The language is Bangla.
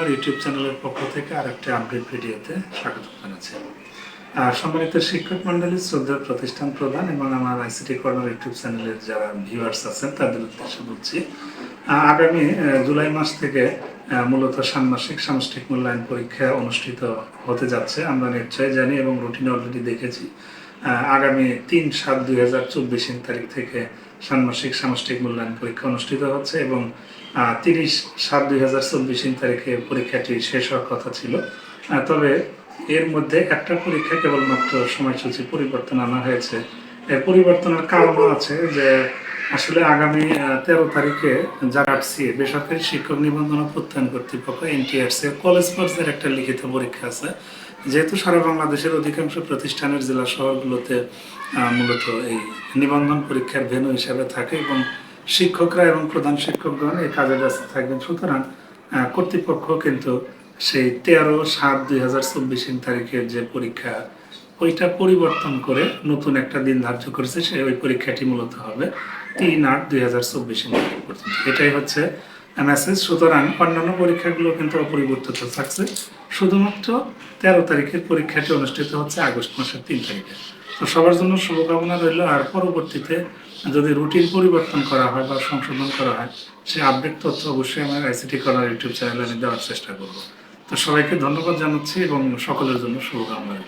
কর্নার ইউটিউব চ্যানেলের পক্ষ থেকে আরেকটি আপডেট ভিডিওতে স্বাগত জানাচ্ছি। আহ, সম্মানিত শিক্ষক মন্ডলী শ্রদ্ধা প্রতিষ্ঠান প্রধান এবং আমার আইসিটি কর্নার ইউটিউব চ্যানেলের যারা ভিউয়ার্স আছেন তাদের উদ্দেশ্যে বলছি আগামী জুলাই মাস থেকে মূলত ষান্মাসিক সামষ্টিক মূল্যায়ন পরীক্ষা অনুষ্ঠিত হতে যাচ্ছে। আমরা নিশ্চয় জানি এবং রুটিনে অলরেডি দেখেছি আগামী তিন সাত দুই হাজার চব্বিশ তারিখ থেকে ষান্মাসিক সামষ্টিক মূল্যায়ন পরীক্ষা অনুষ্ঠিত হচ্ছে এবং তিরিশ সাত দুই হাজার চব্বিশ তারিখে পরীক্ষাটি শেষ হওয়ার কথা ছিল। তবে এর মধ্যে একটা পরীক্ষা কেবলমাত্র সময়সূচি পরিবর্তন আনা হয়েছে। পরিবর্তনের কারণও আছে যে আসলে আগামী তেরো তারিখে সিএ বেসরকারি শিক্ষক নিবন্ধন প্রত্যয়ন কর্তৃপক্ষ, এনটিআরসি কলেজ পর্যায়ের একটা লিখিত পরীক্ষা আছে। যেহেতু সারা বাংলাদেশের অধিকাংশ প্রতিষ্ঠানের জেলা শহরগুলোতে মূলত এই নিবন্ধন পরীক্ষার ভেন্যু হিসাবে থাকে এবং শিক্ষকরা এবং প্রধান শিক্ষকগণ এই কাজে ব্যস্ত থাকবেন। সুতরাং কর্তৃপক্ষ কিন্তু সেই তেরো সাত দুই হাজার চব্বিশ তারিখের যে পরীক্ষা ওইটা পরিবর্তন করে নতুন একটা দিন ধার্য করেছে, সে ওই পরীক্ষাটি মূলত হবে তিন আট দুই হাজার চব্বিশে এটাই হচ্ছে মেসেজ সুতরাং অন্যান্য পরীক্ষাগুলো কিন্তু অপরিবর্তিত থাকছে। শুধুমাত্র তেরো তারিখের পরীক্ষাটি অনুষ্ঠিত হচ্ছে আগস্ট মাসের তিন তারিখে। তো সবার জন্য শুভকামনা রইল। আর পরবর্তীতে যদি রুটিন পরিবর্তন করা হয় বা সংশোধন করা হয়, সে আপডেট তথ্য অবশ্যই আমার আইসিটি করার ইউটিউব চ্যানেলে আমি দেওয়ার চেষ্টা করব। তো সবাইকে ধন্যবাদ জানাচ্ছি এবং সকলের জন্য শুভকামনা রইল।